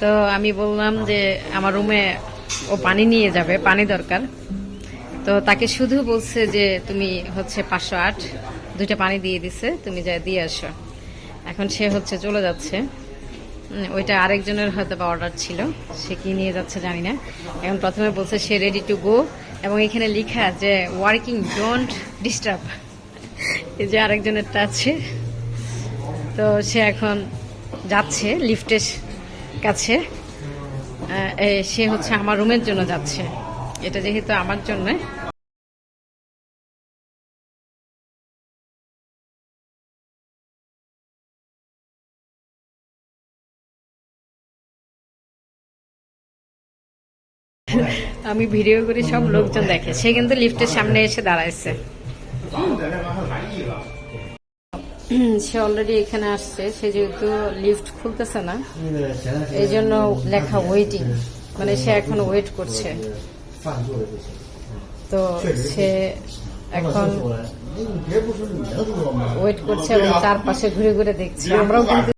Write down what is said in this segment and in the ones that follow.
তো আমি বললাম যে আমার রুমে ও পানি নিয়ে যাবে, পানি দরকার। তো তাকে শুধু বলছে যে তুমি হচ্ছে পাঁচশো আট, দুইটা পানি দিয়ে দিছে, তুমি যা দিয়ে আসো। এখন সে হচ্ছে চলে যাচ্ছে। ওইটা আরেকজনের হয়তো বা অর্ডার ছিল, সে কি নিয়ে যাচ্ছে জানি না। এখন প্রথমে বলছে সে রেডি টু গো এবং এখানে লেখা যে ওয়ার্কিং ডোন্ট ডিস্টার্ব এই যে আরেকজনেরটা আছে তো সে এখন যাচ্ছে লিফটের কাছে সে হচ্ছে আমার রুমের জন্য যাচ্ছে। এটা যেহেতু আমার জন্য। আমি ভিডিও করি সব লোকজন দেখে। সে কিন্তু লিফটের সামনে এসে দাঁড়াইছে। সে অলরেডি এখানে আসছে। সে যেহেতু লিফট খুলতেছে না এই জন্য লেখা ওয়েটিং মানে সে এখন ওয়েট করছে। তো সে এখন ওয়েট করছে এবং তার পাশে ঘুরে ঘুরে দেখছে। আমরাও কিন্তু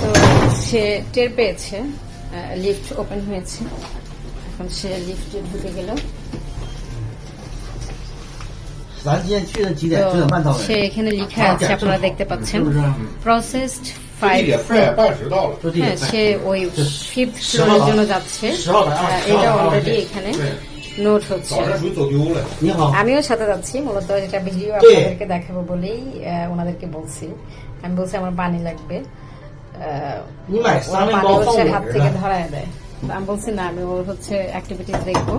তো সে টের পেয়েছে লিফট ওপেন হয়েছে। এখন সে লিফটে ঢুকে গেল। 咱今天去的几点？ তো 九点半到 সে 的。 এখানে লিখা আছে আপনারা দেখতে পাচ্ছেন 是不是？ প্রসেসড 一 ফাইভ 点半半时到了。说地 হ্যাঁ 点 সে ওই ফিফথ ফ্লোরের জন্য যাচ্ছে十号来啊 আহ, 十号 এটা 来啊 অলরেডি এখানে নোট হচ্ছে 早上属于走丢了。 你好， আমিও সাথে যাচ্ছি মূলত এটা ভিডিও কে? আপনাদেরকে দেখাবো বলেই আহ, ওনাদেরকে বলছি আমি বলছি আমার পানি লাগবে আহ,你买 ওরা 三面 পানি 包 হচ্ছে 放 হাত 我 থেকে 这 ধরায় দেয় তো আমি বলছি না আমি ওর হচ্ছে অ্যাক্টিভিটিস দেখবো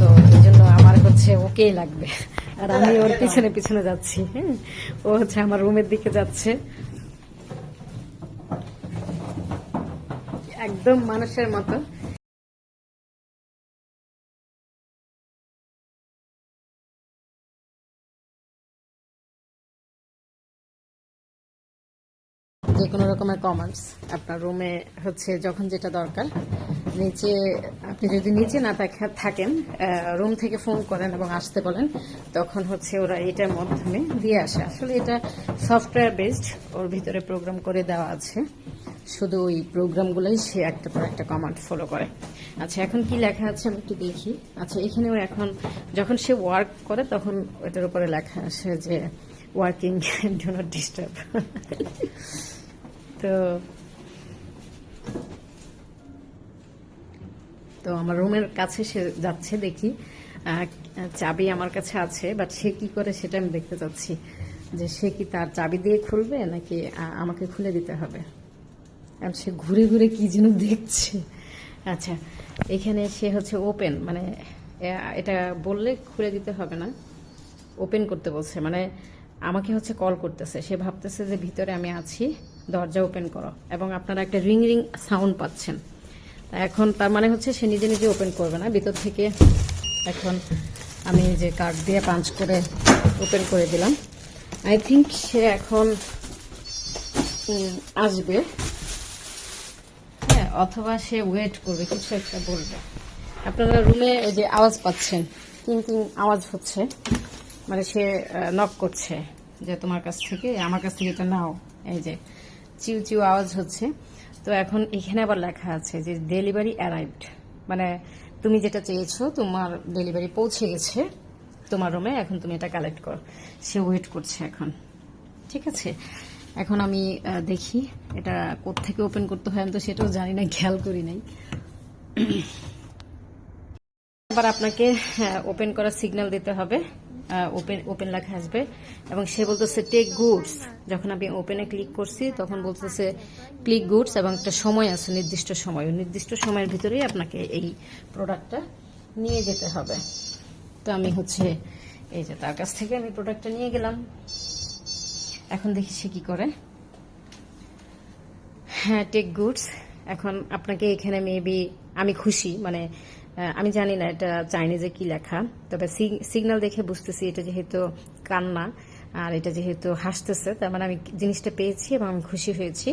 তো এই জন্য আমার হচ্ছে ওকেই লাগবে আর আমি ওর পিছনে পিছনে যাচ্ছি হ্যাঁ? ও হচ্ছে আমার রুমের দিকে যাচ্ছে। একদম মানুষের মতো। যে কোনো রকমের কমার্স আপনার রুমে হচ্ছে যখন যেটা দরকার। নিচে, আপনি যদি নিচে না থাকা- থাকেন রুম থেকে ফোন করেন এবং আসতে বলেন, তখন হচ্ছে ওরা এটার মাধ্যমে দিয়ে আসে। আসলে এটা সফটওয়্যার বেসড ওর ভিতরে প্রোগ্রাম করে দেওয়া আছে। শুধু ওই প্রোগ্রামগুলোই সে একটা পর একটা কমান্ড ফলো করে। আচ্ছা এখন কি লেখা আছে আমি একটু দেখি। আচ্ছা এখানেও এখন যখন সে ওয়ার্ক করে, তখন ওটার উপরে লেখা আসে যে ওয়ার্কিং ডু নট ডিস্টার্ব তো তো আমার রুমের কাছে সে যাচ্ছে দেখি। চাবি আমার কাছে আছে বাট সে কি করে সেটা আমি দেখতে চাচ্ছি। যে সে কি তার চাবি দিয়ে খুলবে নাকি আমাকে খুলে দিতে হবে? আর সে ঘুরে ঘুরে কি যেন দেখছে। আচ্ছা এখানে সে হচ্ছে ওপেন মানে এটা বললে খুলে দিতে হবে না। ওপেন করতে বলছে মানে আমাকে হচ্ছে কল করতেছে। সে ভাবতেছে যে ভিতরে আমি আছি। দরজা ওপেন করো এবং আপনারা একটা রিং রিং সাউন্ড পাচ্ছেন। এখন তার মানে হচ্ছে সে নিজে নিজে ওপেন করবে না, ভিতর থেকে এখন আমি যে কার্ড দিয়ে পাঞ্চ করে ওপেন করে দিলাম। আই থিঙ্ক সে এখন আসবে। হ্যাঁ অথবা সে ওয়েট করবে, কিছু একটা বলবে। আপনারা রুমে ওই যে আওয়াজ পাচ্ছেন কিং কিং আওয়াজ হচ্ছে মানে সে নক করছে যে তোমার কাছ থেকে, আমার কাছ থেকে এটা নাও। এই যে চিউ চিউ আওয়াজ হচ্ছে। তো এখন এখানে আবার লেখা আছে যে ডেলিভারি অ্যারাইভড মানে তুমি যেটা চেয়েছো, তোমার ডেলিভারি পৌঁছে গেছে তোমার রুমে এখন তুমি এটা কালেক্ট করো। সে ওয়েট করছে এখন। ঠিক আছে? এখন আমি দেখি এটা কোত্থেকে ওপেন করতে হয়, আমি তো সেটাও জানি না, খেয়াল করি নাই। আবার আপনাকে ওপেন করার সিগন্যাল দিতে হবে। ওপেন ওপেন লেখা আসবে। এবং সে বলতেছে টেক গুডস যখন আমি ওপেনে ক্লিক করছি, তখন বলতেছে ক্লিক গুডস এবং একটা সময় আছে, নির্দিষ্ট সময়। নির্দিষ্ট সময়ের ভিতরেই আপনাকে এই প্রোডাক্টটা নিয়ে যেতে হবে। তো আমি হচ্ছে, এই যে তার কাছ থেকে আমি প্রোডাক্টটা নিয়ে গেলাম। এখন দেখি সে কী করে। হ্যাঁ টেক গুডস এখন আপনাকে এখানে মেবি আমি খুশি মানে আমি জানি না এটা চাইনিজে কি লেখা, তবে সিগন্যাল দেখে বুঝতেছি এটা যেহেতু কান্না, আর এটা যেহেতু হাসতেছে, তার মানে আমি জিনিসটা পেয়েছি এবং আমি খুশি হয়েছি,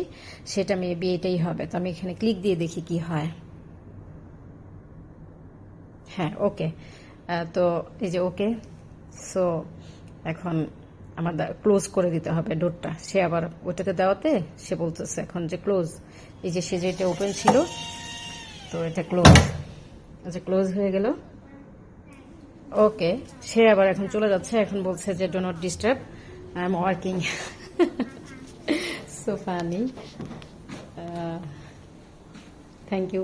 সেটা মেবি এটাই হবে। তো আমি এখানে ক্লিক দিয়ে দেখি কি হয়। হ্যাঁ ওকে তো এই যে ওকে সো এখন আমার ক্লোজ করে দিতে হবে ডোরটা সে আবার ওইটাতে দেওয়াতে সে বলতেছে এখন যে ক্লোজ এই যে সে যেটা ওপেন ছিল, তো এটা ক্লোজ আচ্ছা ক্লোজ হয়ে গেল। ওকে সে আবার এখন চলে যাচ্ছে, এখন বলছে যে do not disturb I am working so funny thank you